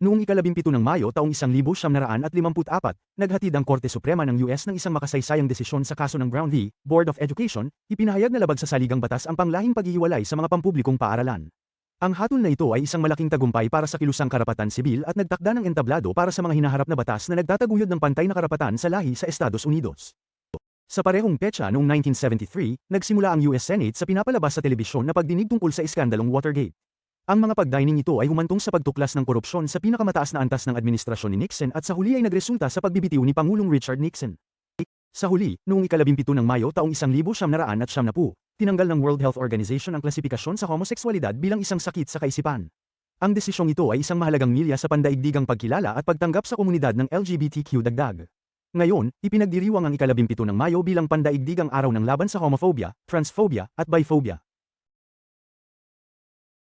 Noong ikalabimpito ng Mayo taong 1954, naghatid ang Korte Suprema ng US ng isang makasaysayang desisyon sa kaso ng Brown v. Board of Education, ipinahayag na labag sa saligang batas ang panglahing paghihiwalay sa mga pampublikong paaralan. Ang hatol na ito ay isang malaking tagumpay para sa kilusang karapatan sibil at nagtakda ng entablado para sa mga hinaharap na batas na nagtataguyod ng pantay na karapatan sa lahi sa Estados Unidos. Sa parehong petsa noong 1973, nagsimula ang US Senate sa pinapalabas sa telebisyon na pagdinig tungkol sa iskandalong Watergate. Ang mga pagdining ito ay humantong sa pagtuklas ng korupsyon sa pinakamataas na antas ng administrasyon ni Nixon at sa huli ay nagresulta sa pagbibitiw ni Pangulong Richard Nixon. Sa huli, noong ikalabimpito ng Mayo taong 1970, tinanggal ng World Health Organization ang klasifikasyon sa homoseksualidad bilang isang sakit sa kaisipan. Ang desisyong ito ay isang mahalagang milya sa pandaigdigang pagkilala at pagtanggap sa komunidad ng LGBTQ dagdag. Ngayon, ipinagdiriwang ang ikalabimpito ng Mayo bilang pandaigdigang araw ng laban sa homophobia, transphobia, at biphobia.